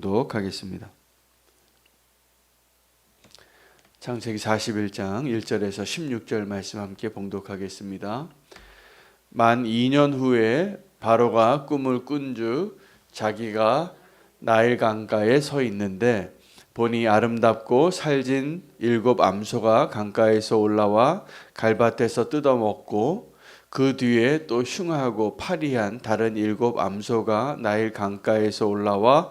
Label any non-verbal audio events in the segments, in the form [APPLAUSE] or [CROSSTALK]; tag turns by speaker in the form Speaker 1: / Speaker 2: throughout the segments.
Speaker 1: 독하겠습니다. 창세기 41장 1절에서 16절 말씀 함께 봉독하겠습니다. 만 2년 후에 바로가 꿈을 꾼즉 자기가 나일 강가에 서 있는데 보니 아름답고 살진 일곱 암소가 강가에서 올라와 갈밭에서 뜯어먹고 그 뒤에 또 흉하고 파리한 다른 일곱 암소가 나일 강가에서 올라와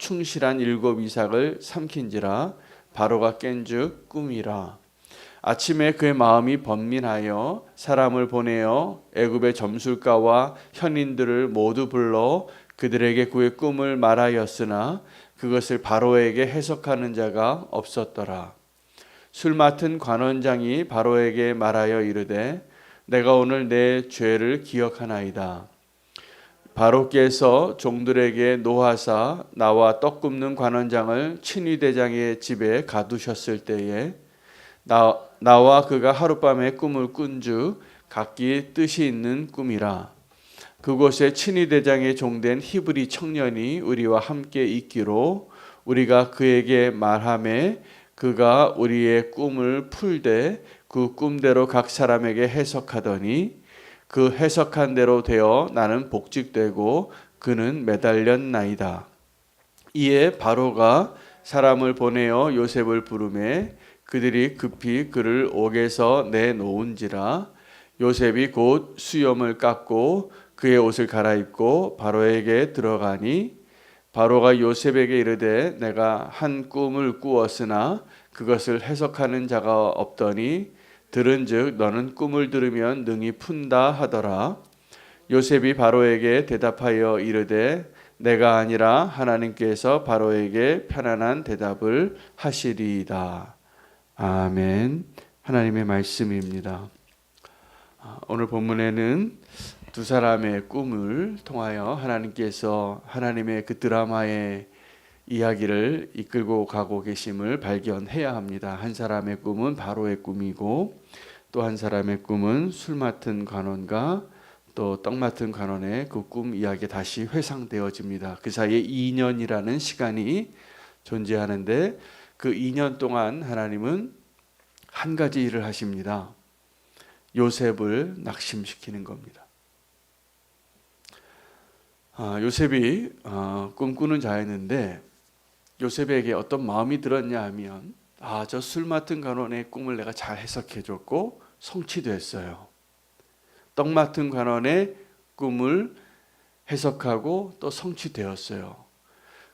Speaker 1: 충실한 일곱 이삭을 삼킨지라 바로가 깬즉 꿈이라 아침에 그의 마음이 번민하여 사람을 보내어 애굽의 점술가와 현인들을 모두 불러 그들에게 그의 꿈을 말하였으나 그것을 바로에게 해석하는 자가 없었더라. 술 맡은 관원장이 바로에게 말하여 이르되 내가 오늘 내 죄를 기억하나이다. 바로께서 종들에게 노하사 나와 떡 굽는 관원장을 친위 대장의 집에 가두셨을 때에 나, 나와 그가 하룻밤에 꿈을 꾼즉 각기 뜻이 있는 꿈이라. 그곳에 친위 대장의 종된 히브리 청년이 우리와 함께 있기로 우리가 그에게 말하매 그가 우리의 꿈을 풀되 그 꿈대로 각 사람에게 해석하더니 그 해석한 대로 되어 나는 복직되고 그는 매달렸나이다. 이에 바로가 사람을 보내어 요셉을 부르매 그들이 급히 그를 옥에서 내놓은지라 요셉이 곧 수염을 깎고 그의 옷을 갈아입고 바로에게 들어가니 바로가 요셉에게 이르되 내가 한 꿈을 꾸었으나 그것을 해석하는 자가 없더니 들은즉 너는 꿈을 들으면 능히 푼다 하더라. 요셉이 바로에게 대답하여 이르되 내가 아니라 하나님께서 바로에게 편안한 대답을 하시리이다. 아멘. 하나님의 말씀입니다. 아, 오늘 본문에는 두 사람의 꿈을 통하여 하나님께서 하나님의 그 드라마의 이야기를 이끌고 가고 계심을 발견해야 합니다. 한 사람의 꿈은 바로의 꿈이고 또 한 사람의 꿈은 술 맡은 관원과 또 떡 맡은 관원의 그 꿈 이야기 다시 회상되어집니다. 그 사이에 2년이라는 시간이 존재하는데 그 2년 동안 하나님은 한 가지 일을 하십니다. 요셉을 낙심시키는 겁니다. 아, 요셉이 어, 꿈꾸는 자였는데 요셉에게 어떤 마음이 들었냐 하면 아, 저 술 맡은 관원의 꿈을 내가 잘 해석해 줬고 성취됐어요. 떡 맡은 관원의 꿈을 해석하고 또 성취되었어요.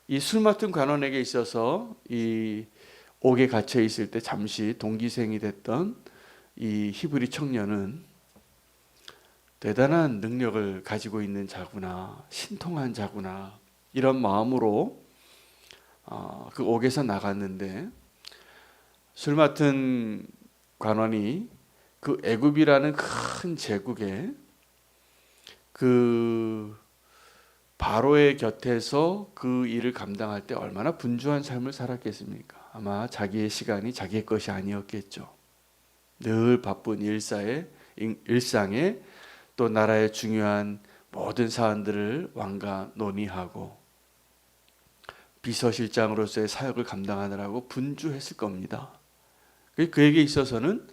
Speaker 1: 이 술 맡은 관원에게 있어서 이 옥에 갇혀 있을 때 잠시 동기생이 됐던 이 히브리 청년은 대단한 능력을 가지고 있는 자구나, 신통한 자구나 이런 마음으로 어, 그 옥에서 나갔는데 술 맡은 관원이 그 애굽이라는 큰 제국에 그 바로의 곁에서 그 일을 감당할 때 얼마나 분주한 삶을 살았겠습니까? 아마 자기의 시간이 자기의 것이 아니었겠죠. 늘 바쁜 일사에 일상에 또 나라의 중요한 모든 사안들을 왕과 논의하고 비서실장으로서의 사역을 감당하느라고 분주했을 겁니다. 그에게 있어서는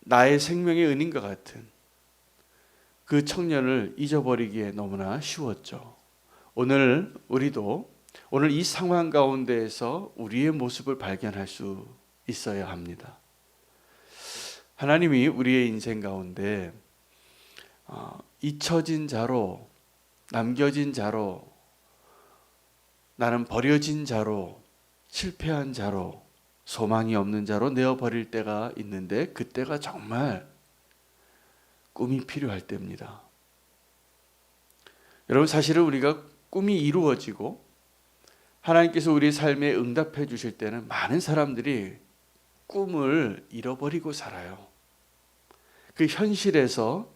Speaker 1: 나의 생명의 은인과 같은 그 청년을 잊어버리기에 너무나 쉬웠죠. 오늘 우리도 오늘 이 상황 가운데에서 우리의 모습을 발견할 수 있어야 합니다. 하나님이 우리의 인생 가운데 어, 잊혀진 자로 남겨진 자로 나는 버려진 자로 실패한 자로 소망이 없는 자로 내어 버릴 때가 있는데 그때가 정말 꿈이 필요할 때입니다. 여러분 사실은 우리가 꿈이 이루어지고 하나님께서 우리 삶에 응답해 주실 때는 많은 사람들이 꿈을 잃어버리고 살아요. 그 현실에서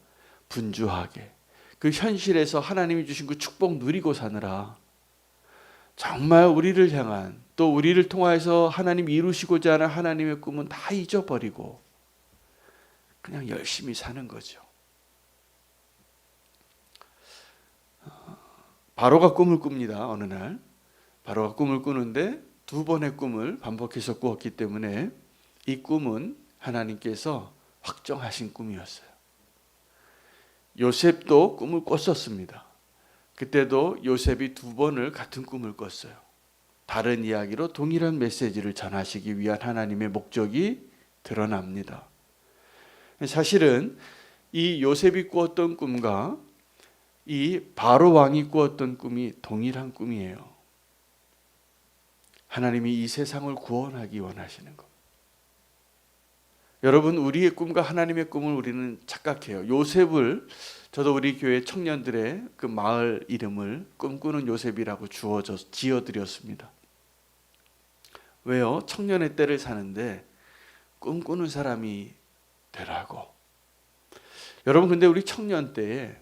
Speaker 1: 분주하게 그 현실에서 하나님이 주신 그 축복 누리고 사느라 정말 우리를 향한 또 우리를 통하여서 하나님 이루시고자 하는 하나님의 꿈은 다 잊어버리고 그냥 열심히 사는 거죠. 바로가 꿈을 꿉니다. 어느 날 바로가 꿈을 꾸는데 두 번의 꿈을 반복해서 꾸었기 때문에 이 꿈은 하나님께서 확정하신 꿈이었어요. 요셉도 꿈을 꿨었습니다. 그때도 요셉이 두 번을 같은 꿈을 꿨어요. 다른 이야기로 동일한 메시지를 전하시기 위한 하나님의 목적이 드러납니다. 사실은 이 요셉이 꾸었던 꿈과 이 바로 왕이 꾸었던 꿈이 동일한 꿈이에요. 하나님이 이 세상을 구원하기 원하시는 것. 여러분 우리의 꿈과 하나님의 꿈을 우리는 착각해요. 요셉을 저도 우리 교회 청년들의 그 마을 이름을 꿈꾸는 요셉이라고 주어져 지어드렸습니다. 왜요? 청년의 때를 사는데 꿈꾸는 사람이 되라고. 여러분 근데 우리 청년 때에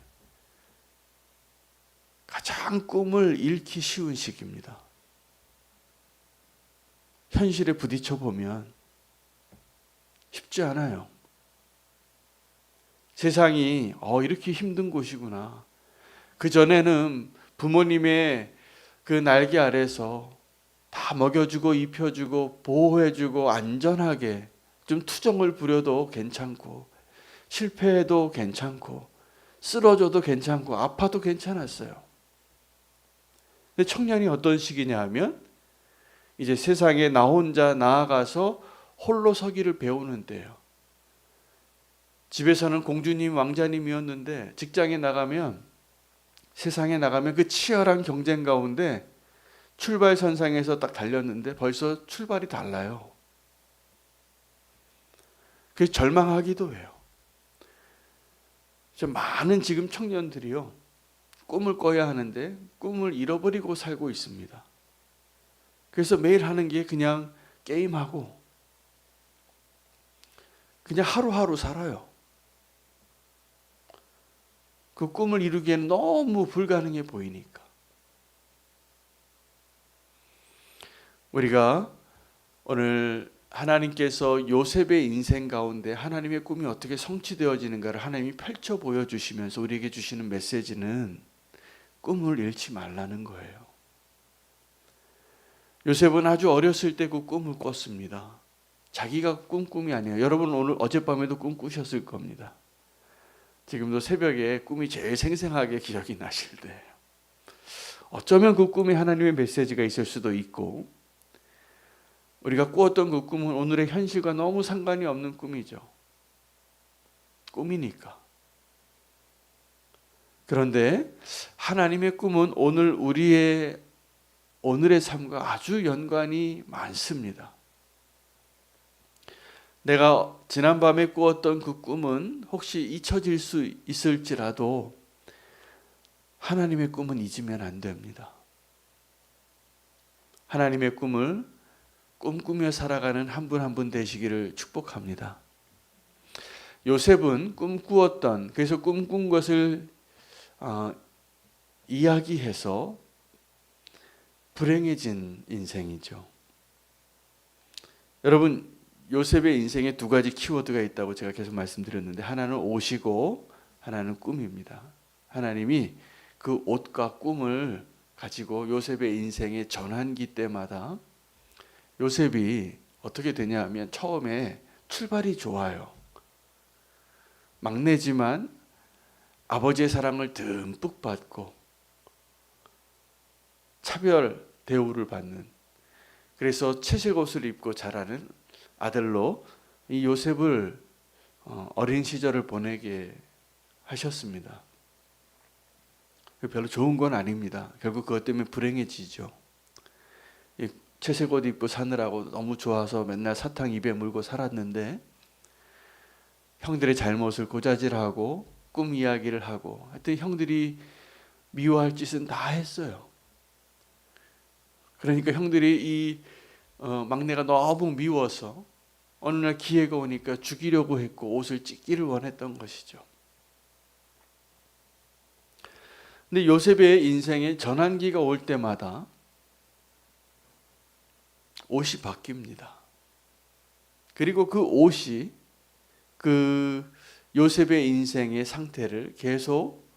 Speaker 1: 가장 꿈을 잃기 쉬운 시기입니다. 현실에 부딪혀 보면 쉽지 않아요. 세상이 어 이렇게 힘든 곳이구나. 그 전에는 부모님의 그 날개 아래서 다 먹여주고 입혀주고 보호해주고 안전하게 좀 투정을 부려도 괜찮고 실패해도 괜찮고 쓰러져도 괜찮고 아파도 괜찮았어요. 근데 청년이 어떤 시기냐 하면 이제 세상에 나 혼자 나아가서 홀로 서기를 배우는 때예요. 집에서는 공주님, 왕자님이었는데 직장에 나가면 세상에 나가면 그 치열한 경쟁 가운데 출발선상에서 딱 달렸는데 벌써 출발이 달라요. 그래서 절망하기도 해요. 많은 지금 청년들이요. 꿈을 꿔야 하는데 꿈을 잃어버리고 살고 있습니다. 그래서 매일 하는 게 그냥 게임하고 그냥 하루하루 살아요. 그 꿈을 이루기에는 너무 불가능해 보이니까. 우리가 오늘 하나님께서 요셉의 인생 가운데 하나님의 꿈이 어떻게 성취되어지는가를 하나님이 펼쳐 보여주시면서 우리에게 주시는 메시지는 꿈을 잃지 말라는 거예요. 요셉은 아주 어렸을 때 그 꿈을 꿨습니다. 자기가 꾼 꿈이 아니에요. 여러분 오늘 어젯밤에도 꿈 꾸셨을 겁니다. 지금도 새벽에 꿈이 제일 생생하게 기억이 나실 때예요. 어쩌면 그 꿈에 하나님의 메시지가 있을 수도 있고 우리가 꾸었던 그 꿈은 오늘의 현실과 너무 상관이 없는 꿈이죠. 꿈이니까. 그런데 하나님의 꿈은 오늘 우리의 오늘의 삶과 아주 연관이 많습니다. 내가 지난밤에 꾸었던 그 꿈은 혹시 잊혀질 수 있을지라도 하나님의 꿈은 잊으면 안 됩니다. 하나님의 꿈을 꿈꾸며 살아가는 한 분 한분 되시기를 축복합니다. 요셉은 꿈꾸었던 그래서 꿈꾼 것을 어, 이야기해서 불행해진 인생이죠. 여러분 요셉의 인생에 두 가지 키워드가 있다고 제가 계속 말씀드렸는데 하나는 옷이고 하나는 꿈입니다. 하나님이 그 옷과 꿈을 가지고 요셉의 인생의 전환기 때마다 요셉이 어떻게 되냐 하면 처음에 출발이 좋아요. 막내지만 아버지의 사랑을 듬뿍 받고 차별 대우를 받는 그래서 채색 옷을 입고 자라는 아들로 이 요셉을 어, 어린 시절을 보내게 하셨습니다. 별로 좋은 건 아닙니다. 결국 그것 때문에 불행해지죠. 채색 옷 입고 사느라고 너무 좋아서 맨날 사탕 입에 물고 살았는데 형들의 잘못을 고자질하고 꿈 이야기를 하고 하여튼 형들이 미워할 짓은 다 했어요. 그러니까 형들이 이 어, 막내가 너무 미워서 어느 날 기회가 오니까 죽이려고 했고 옷을 찢기를 원했던 것이죠. 근데 요셉의 인생에 전환기가 올 때마다 옷이 바뀝니다. 그리고 그 옷이 그 요셉의 인생의 상태를 계속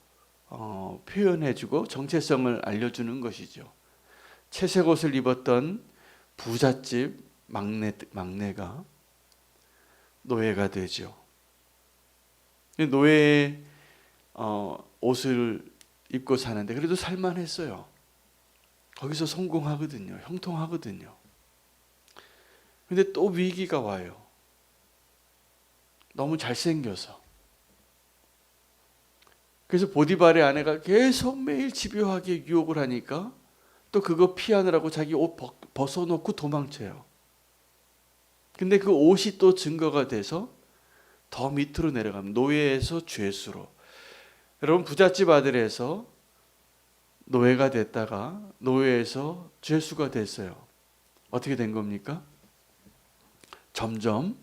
Speaker 1: 어, 표현해주고 정체성을 알려주는 것이죠. 채색 옷을 입었던 부잣집 막내 막내가 노예가 되죠. 노예의 어, 옷을 입고 사는데 그래도 살만했어요. 거기서 성공하거든요. 형통하거든요. 근데 또 위기가 와요. 너무 잘생겨서. 그래서 보디발의 아내가 계속 매일 집요하게 유혹을 하니까 또 그거 피하느라고 자기 옷 벗- 벗어놓고 도망쳐요. 근데 그 옷이 또 증거가 돼서 더 밑으로 내려가면 노예에서 죄수로. 여러분 부잣집 아들에서 노예가 됐다가 노예에서 죄수가 됐어요. 어떻게 된 겁니까? 점점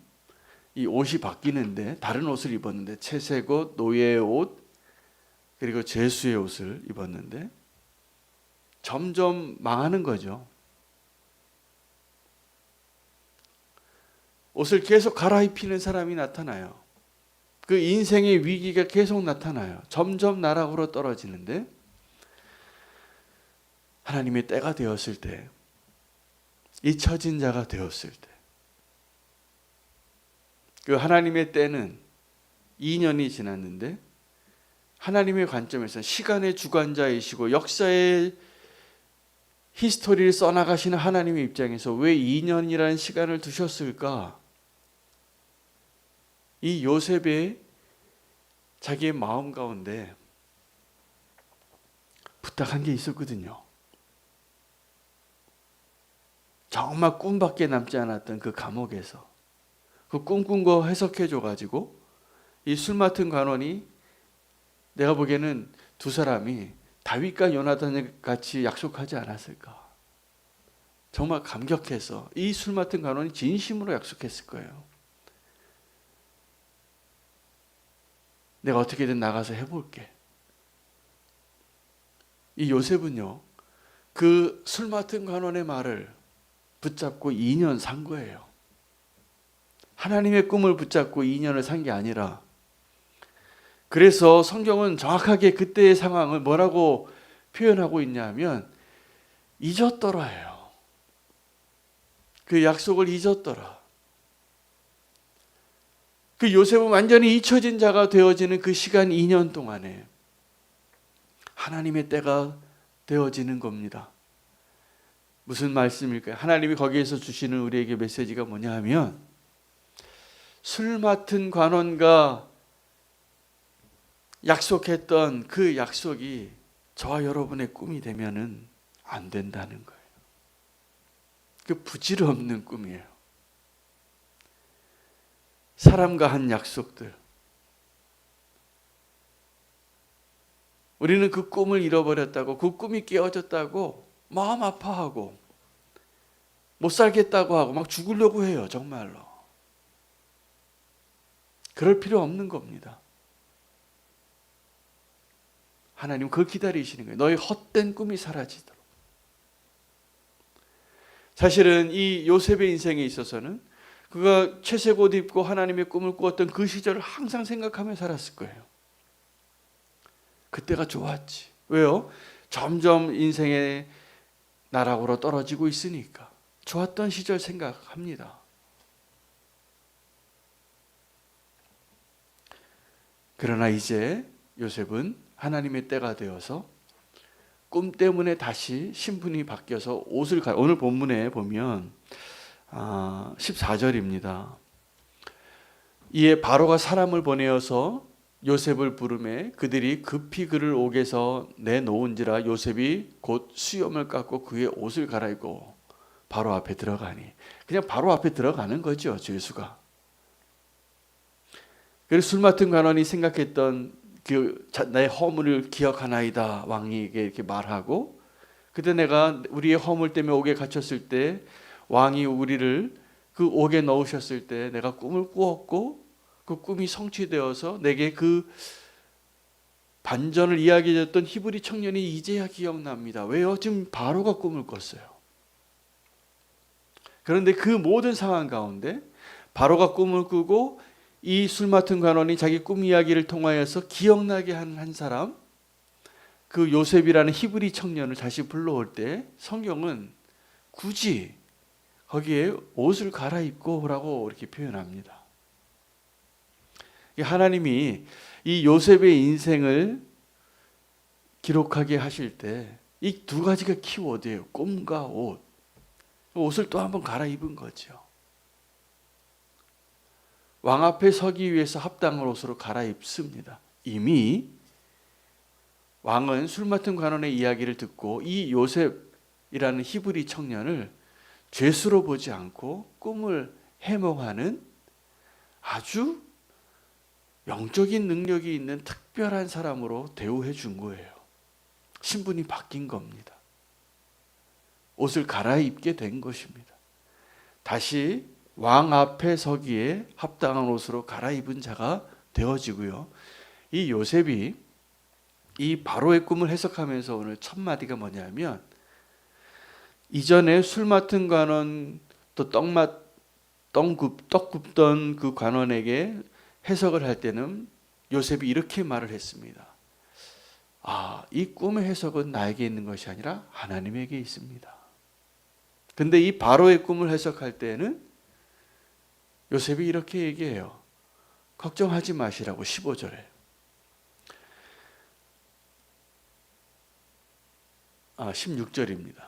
Speaker 1: 이 옷이 바뀌는데 다른 옷을 입었는데 채색 옷, 노예의 옷 그리고 죄수의 옷을 입었는데 점점 망하는 거죠. 옷을 계속 갈아입히는 사람이 나타나요. 그 인생의 위기가 계속 나타나요. 점점 나락으로 떨어지는데 하나님의 때가 되었을 때, 잊혀진 자가 되었을 때, 그 하나님의 때는 2년이 지났는데 하나님의 관점에서 시간의 주관자이시고 역사의 히스토리를 써나가시는 하나님의 입장에서 왜 2년이라는 시간을 두셨을까? 이 요셉의 자기의 마음 가운데 부탁한 게 있었거든요. 정말 꿈밖에 남지 않았던 그 감옥에서 그 꿈꾼 거 해석해 줘 가지고 이 술 맡은 관원이 내가 보기에는 두 사람이 다윗과 요나단 같이 약속하지 않았을까? 정말 감격해서 이 술 맡은 관원이 진심으로 약속했을 거예요. 내가 어떻게든 나가서 해볼게. 이 요셉은요, 그 술 맡은 관원의 말을 붙잡고 2년 산 거예요. 하나님의 꿈을 붙잡고 2년을 산 게 아니라, 그래서 성경은 정확하게 그때의 상황을 뭐라고 표현하고 있냐면, 잊었더라예요. 그 약속을 잊었더라. 그 요셉은 완전히 잊혀진 자가 되어지는 그 시간 2년 동안에 하나님의 때가 되어지는 겁니다. 무슨 말씀일까요? 하나님이 거기에서 주시는 우리에게 메시지가 뭐냐 하면 술 맡은 관원과 약속했던 그 약속이 저와 여러분의 꿈이 되면은 안 된다는 거예요. 그 부질없는 꿈이에요. 사람과 한 약속들. 우리는 그 꿈을 잃어버렸다고, 그 꿈이 깨어졌다고 마음 아파하고 못 살겠다고 하고 막 죽으려고 해요, 정말로. 그럴 필요 없는 겁니다. 하나님 그걸 기다리시는 거예요. 너의 헛된 꿈이 사라지도록. 사실은 이 요셉의 인생에 있어서는 그가 채색 옷 입고 하나님의 꿈을 꾸었던 그 시절을 항상 생각하며 살았을 거예요. 그때가 좋았지. 왜요? 점점 인생의 나락으로 떨어지고 있으니까. 좋았던 시절 생각합니다. 그러나 이제 요셉은 하나님의 때가 되어서 꿈 때문에 다시 신분이 바뀌어서 옷을 가 오늘 본문에 보면 아, 14절입니다. 이에 바로가 사람을 보내어서 요셉을 부르매 그들이 급히 그를 옥에서 내놓은지라 요셉이 곧 수염을 깎고 그의 옷을 갈아입고 바로 앞에 들어가니 그냥 바로 앞에 들어가는 거죠 죄수가. 그래서 술 맡은 관원이 생각했던 그 자- 나의 허물을 기억하나이다 왕에게 이렇게 말하고 그때 내가 우리의 허물 때문에 옥에 갇혔을 때 왕이 우리를 그 옥에 넣으셨을 때 내가 꿈을 꾸었고 그 꿈이 성취되어서 내게 그 반전을 이야기해줬던 히브리 청년이 이제야 기억납니다. 왜요? 지금 바로가 꿈을 꿨어요. 그런데 그 모든 상황 가운데 바로가 꿈을 꾸고 이 술 맡은 관원이 자기 꿈 이야기를 통하여서 기억나게 한 한 사람 그 요셉이라는 히브리 청년을 다시 불러올 때 성경은 굳이 거기에 옷을 갈아입고라고 이렇게 표현합니다. 이 하나님이 이 요셉의 인생을 기록하게 하실 때 이 두 가지가 키워드예요. 꿈과 옷. 옷을 또 한번 갈아입은 거죠. 왕 앞에 서기 위해서 합당한 옷으로 갈아입습니다. 이미 왕은 술 맡은 관원의 이야기를 듣고 이 요셉이라는 히브리 청년을 죄수로 보지 않고 꿈을 해몽하는 아주 영적인 능력이 있는 특별한 사람으로 대우해 준 거예요. 신분이 바뀐 겁니다. 옷을 갈아입게 된 것입니다. 다시 왕 앞에 서기에 합당한 옷으로 갈아입은 자가 되어지고요. 이 요셉이 이 바로의 꿈을 해석하면서 오늘 첫 마디가 뭐냐면 이전에 술 맡은 관원 또 떡맛 떡굽 떡 굽던 그 관원에게 해석을 할 때는 요셉이 이렇게 말을 했습니다. 아, 이 꿈의 해석은 나에게 있는 것이 아니라 하나님에게 있습니다. 근데 이 바로의 꿈을 해석할 때는 요셉이 이렇게 얘기해요. 걱정하지 마시라고 15절에. 아, 16절입니다.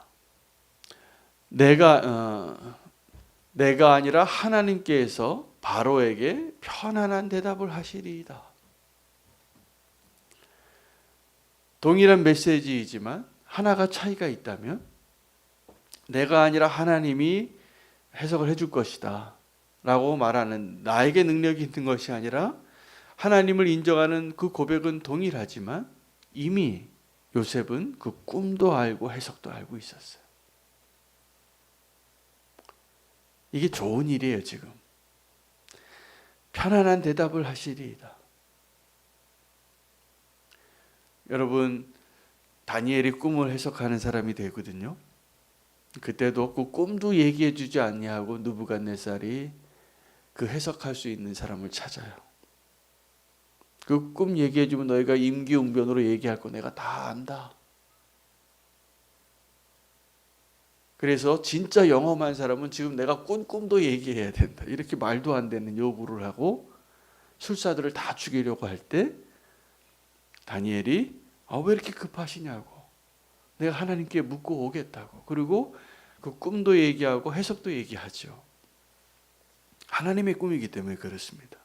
Speaker 1: 내가 어, 내가 아니라 하나님께서 바로에게 편안한 대답을 하시리이다. 동일한 메시지이지만 하나가 차이가 있다면 내가 아니라 하나님이 해석을 해줄 것이다. 라고 말하는 나에게 능력이 있는 것이 아니라 하나님을 인정하는 그 고백은 동일하지만 이미 요셉은 그 꿈도 알고 해석도 알고 있었어요. 이게 좋은 일이에요, 지금. 편안한 대답을 하시리이다. 여러분, 다니엘이 꿈을 해석하는 사람이 되거든요. 그때도 그 꿈도 얘기해 주지 않냐고 누부갓네살이 그 해석할 수 있는 사람을 찾아요. 그 꿈 얘기해 주면 너희가 임기응변으로 얘기할 거 내가 다 안다. 그래서 진짜 영험한 사람은 지금 내가 꾼 꿈도 얘기해야 된다. 이렇게 말도 안 되는 요구를 하고 술사들을 다 죽이려고 할 때 다니엘이 아, 왜 이렇게 급하시냐고. 내가 하나님께 묻고 오겠다고. 그리고 그 꿈도 얘기하고 해석도 얘기하죠. 하나님의 꿈이기 때문에 그렇습니다.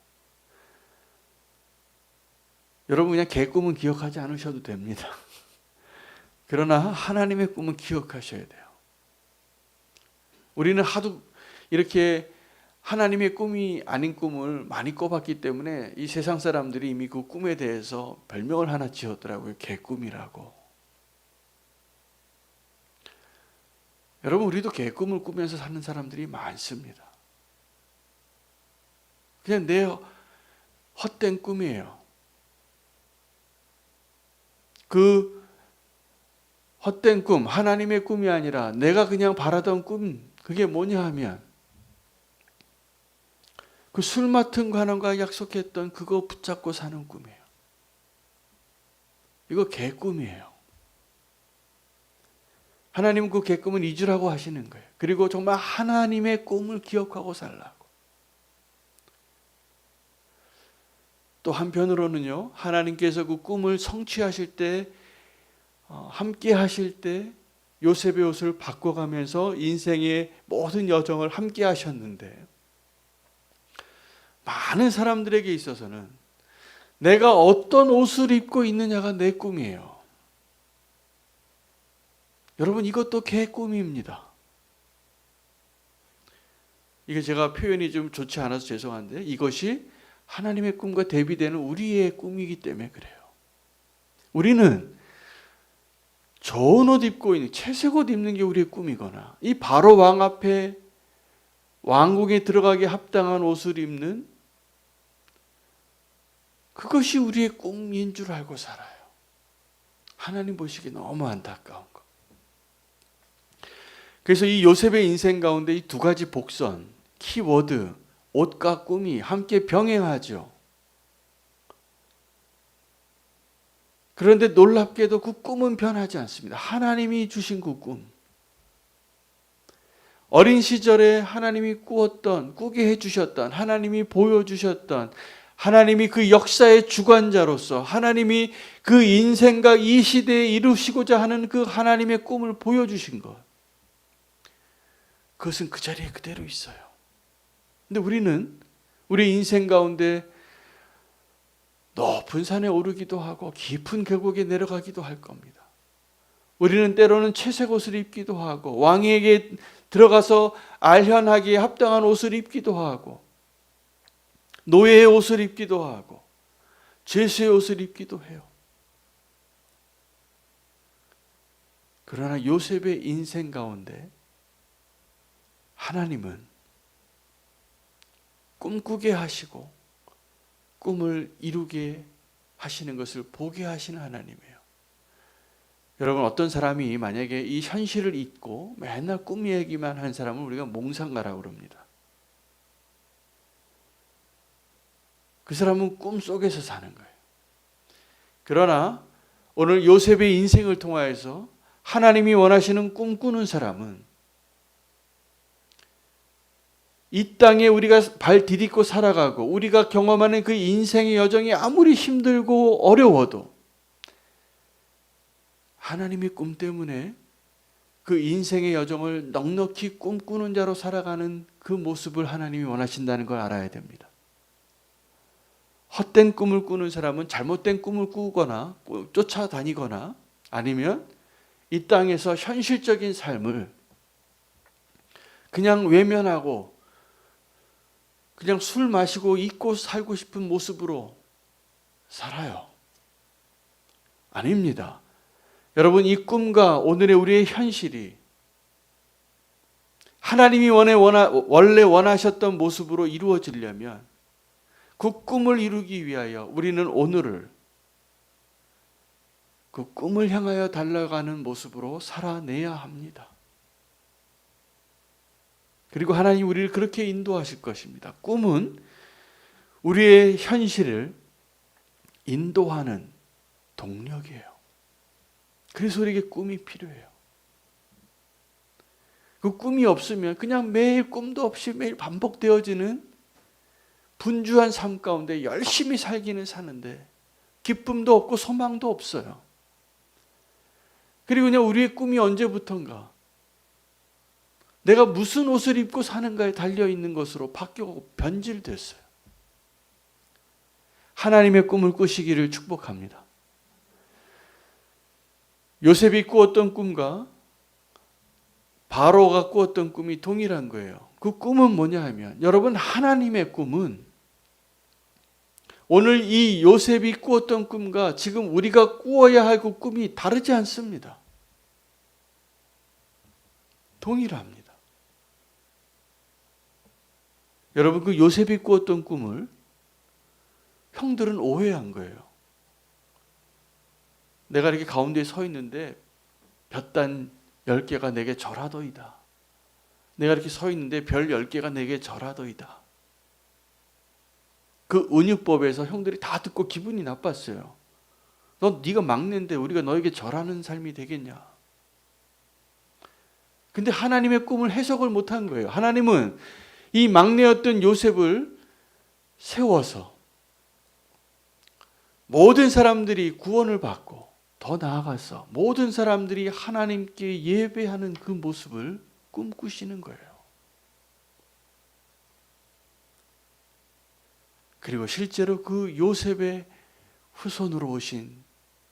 Speaker 1: 여러분 그냥 개 꿈은 기억하지 않으셔도 됩니다. [LAUGHS] 그러나 하나님의 꿈은 기억하셔야 돼요. 우리는 하도 이렇게 하나님의 꿈이 아닌 꿈을 많이 꿔봤기 때문에 이 세상 사람들이 이미 그 꿈에 대해서 별명을 하나 지었더라고요. 개꿈이라고. 여러분, 우리도 개꿈을 꾸면서 사는 사람들이 많습니다. 그냥 내 헛된 꿈이에요. 그 헛된 꿈, 하나님의 꿈이 아니라 내가 그냥 바라던 꿈, 그게 뭐냐 하면 그 술 맡은 관원과 약속했던 그거 붙잡고 사는 꿈이에요. 이거 개꿈이에요. 하나님은 그 개꿈은 잊으라고 하시는 거예요. 그리고 정말 하나님의 꿈을 기억하고 살라 또 한편으로는요, 하나님께서 그 꿈을 성취하실 때, 어, 함께 하실 때, 요셉의 옷을 바꿔가면서 인생의 모든 여정을 함께 하셨는데, 많은 사람들에게 있어서는 내가 어떤 옷을 입고 있느냐가 내 꿈이에요. 여러분 이것도 개 꿈입니다. 이게 제가 표현이 좀 좋지 않아서 죄송한데 이것이 하나님의 꿈과 대비되는 우리의 꿈이기 때문에 그래요. 우리는 좋은 옷 입고 있는 채색 옷 입는 게 우리의 꿈이거나 이 바로 왕 앞에 왕궁에 들어가기 합당한 옷을 입는 그것이 우리의 꿈인 줄 알고 살아요. 하나님 보시기에 너무 안타까운 거. 그래서 이 요셉의 인생 가운데 이 두 가지 복선, 키워드, 옷과 꿈이 함께 병행하죠. 그런데 놀랍게도 그 꿈은 변하지 않습니다. 하나님이 주신 그 꿈. 어린 시절에 하나님이 꾸었던, 꾸게 해주셨던, 하나님이 보여주셨던, 하나님이 그 역사의 주관자로서 하나님이 그 인생과 이 시대에 이루시고자 하는 그 하나님의 꿈을 보여주신 것. 그것은 그 자리에 그대로 있어요. 근데 우리는 우리 인생 가운데 높은 산에 오르기도 하고 깊은 계곡에 내려가기도 할 겁니다. 우리는 때로는 채색 옷을 입기도 하고 왕에게 들어가서 알현하기에 합당한 옷을 입기도 하고 노예의 옷을 입기도 하고 죄수의 옷을 입기도 해요. 그러나 요셉의 인생 가운데 하나님은 꿈꾸게 하시고 꿈을 이루게 하시는 것을 보게 하시는 하나님이에요. 여러분 어떤 사람이 만약에 이 현실을 잊고 맨날 꿈 얘기만 한 사람을 우리가 몽상가라고 그럽니다. 그 사람은 꿈 속에서 사는 거예요. 그러나 오늘 요셉의 인생을 통하여서 하나님이 원하시는 꿈꾸는 사람은 이 땅에 우리가 발 디딛고 살아가고 우리가 경험하는 그 인생의 여정이 아무리 힘들고 어려워도 하나님의 꿈 때문에 그 인생의 여정을 넉넉히 꿈꾸는 자로 살아가는 그 모습을 하나님이 원하신다는 걸 알아야 됩니다. 헛된 꿈을 꾸는 사람은 잘못된 꿈을 꾸거나 쫓아다니거나 아니면 이 땅에서 현실적인 삶을 그냥 외면하고 그냥 술 마시고 잊고 살고 싶은 모습으로 살아요. 아닙니다. 여러분, 이 꿈과 오늘의 우리의 현실이 하나님이 원래 원하셨던 모습으로 이루어지려면 그 꿈을 이루기 위하여 우리는 오늘을 그 꿈을 향하여 달려가는 모습으로 살아내야 합니다. 그리고 하나님 우리를 그렇게 인도하실 것입니다. 꿈은 우리의 현실을 인도하는 동력이에요. 그래서 우리에게 꿈이 필요해요. 그 꿈이 없으면 그냥 매일 꿈도 없이 매일 반복되어지는 분주한 삶 가운데 열심히 살기는 사는데 기쁨도 없고 소망도 없어요. 그리고 그냥 우리의 꿈이 언제부턴가 내가 무슨 옷을 입고 사는가에 달려 있는 것으로 바뀌고 변질됐어요. 하나님의 꿈을 꾸시기를 축복합니다. 요셉이 꾸었던 꿈과 바로가 꾸었던 꿈이 동일한 거예요. 그 꿈은 뭐냐 하면 여러분 하나님의 꿈은 오늘 이 요셉이 꾸었던 꿈과 지금 우리가 꾸어야 할 그 꿈이 다르지 않습니다. 동일합니다. 여러분 그 요셉이 꾸었던 꿈을 형들은 오해한 거예요. 내가 이렇게 가운데 서 있는데 볕단 10개가 내게 절하도이다. 내가 이렇게 서 있는데 별 10개가 내게 절하도이다. 그 은유법에서 형들이 다 듣고 기분이 나빴어요. 너 네가 막내인데 우리가 너에게 절하는 삶이 되겠냐? 근데 하나님의 꿈을 해석을 못한 거예요. 하나님은 이 막내였던 요셉을 세워서 모든 사람들이 구원을 받고 더 나아가서 모든 사람들이 하나님께 예배하는 그 모습을 꿈꾸시는 거예요. 그리고 실제로 그 요셉의 후손으로 오신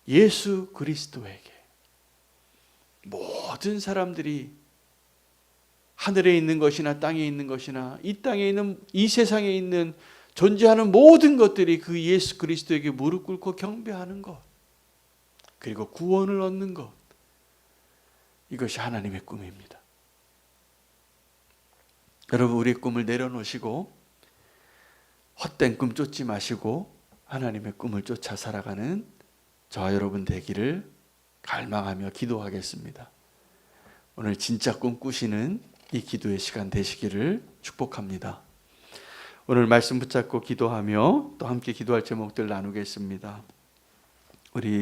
Speaker 1: 예수 그리스도에게 모든 사람들이 하늘에 있는 것이나 땅에 있는 것이나 이 땅에 있는 이 세상에 있는 존재하는 모든 것들이 그 예수 그리스도에게 무릎 꿇고 경배하는 것 그리고 구원을 얻는 것 이것이 하나님의 꿈입니다. 여러분 우리 꿈을 내려놓으시고 헛된 꿈 쫓지 마시고 하나님의 꿈을 쫓아 살아가는 저와 여러분 되기를 갈망하며 기도하겠습니다. 오늘 진짜 꿈 꾸시는 이 기도의 시간 되시기를 축복합니다. 오늘 말씀 붙잡고 기도하며 또 함께 기도할 제목들 나누겠습니다. 우리